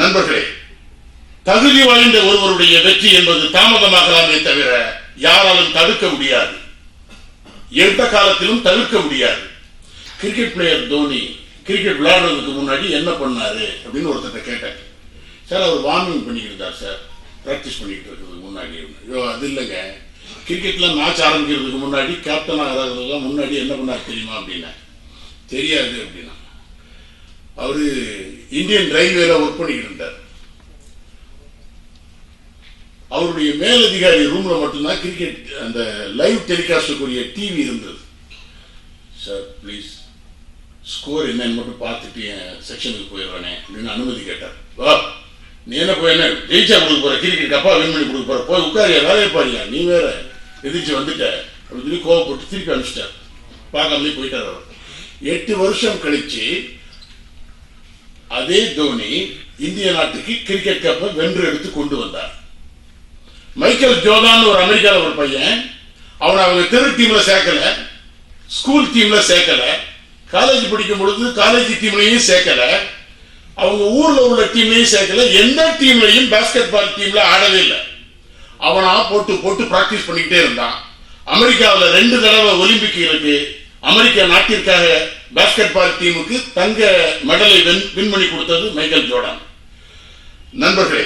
நண்பர்களே தகுதி வாய்ந்த ஒருவருடைய வெற்றி என்பது தாமதமாகலாமே தவிர யாராலும் தடுக்க முடியாது. எந்த காலத்திலும் தவிர்க்க முடியாது. கிரிக்கெட் பிளேயர் தோனி கிரிக்கெட் விளையாடுறதுக்கு முன்னாடி என்ன பண்ணாரு அப்படின்னு ஒருத்தர் கேட்டேன். சார் அவர் வார்மிங் பண்ணிக்கிட்டு இருந்தார் சார் ப்ராக்டிஸ் பண்ணிக்கிட்டு இருக்கிறதுக்கு முன்னாடி. ஐயோ அது இல்லைங்க. கிரிக்கெட்ல மேட்ச் ஆரம்பிக்கிறதுக்கு முன்னாடி கேப்டன் ஆகிறதுக்கு முன்னாடி என்ன பண்ணார் தெரியுமா அப்படின்னா? தெரியாது அப்படின்னா. அவரு இந்தியன் ரயில்வேல ஒர்க் பண்ணிக்கிட்டு இருந்தார் அவருடைய மேலதிகாரி ரூம்ல மட்டும்தான் கிரிக்கெட் அந்த லைவ் டெலிகாஸ்டுக்குரிய டிவி இருந்தது. சார் ப்ளீஸ் ஸ்கோர் என்னன்னு மட்டும் பார்த்துட்டு என் செக்ஷனுக்கு போயிடுறானே அப்படின்னு அனுமதி கேட்டார். வா நீ என்ன போய் என்ன ஜெயிச்சா கொடுக்க போற கிரிக்கெட் கப்பா வின் பண்ணி கொடுக்க போற போய் உட்காரியா வேலையை பாருங்க நீ வேற எதிர்த்து வந்துட்ட அப்படின்னு சொல்லி கோவப்பட்டு திருப்பி அனுப்பிச்சிட்டார். பார்க்காமலே போயிட்டார் அவர். எட்டு வருஷம் கழிச்சு அதே தோனி இந்திய நாட்டுக்கு கிரிக்கெட் கப்பை வென்று எடுத்து கொண்டு வந்தார். மைக்கேல் ஜோதான் ஒரு அமெரிக்கால ஒரு பையன். அவனை அவங்க தெரு டீம்ல சேர்க்கல. ஸ்கூல் டீம்ல சேர்க்கல. காலேஜ் படிக்கும் பொழுது காலேஜ் டீம்லையும் சேர்க்கல. அவங்க ஊர்ல உள்ள டீம்லையும் சேர்க்கல. எந்த டீம்லையும் பாஸ்கெட் பால் டீம்ல ஆடவே இல்லை. அவனா போட்டு போட்டு பிராக்டிஸ் பண்ணிக்கிட்டே இருந்தான். அமெரிக்காவில் ரெண்டு தடவை ஒலிம்பிக் இருக்கு. அமெரிக்க நாட்டிற்காக பாஸ்கெட் பால் டீமுக்கு தங்க மெடலை வின் விண்மணி கொடுத்தது மைக்கேல் ஜோர்டான். நண்பர்களே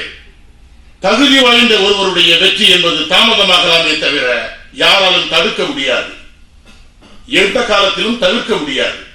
தகுதி வாய்ந்த ஒருவருடைய வெற்றி என்பது தாமதமாகலாமே தவிர யாராலும் தடுக்க முடியாது. எந்த காலத்திலும் தவிர்க்க முடியாது.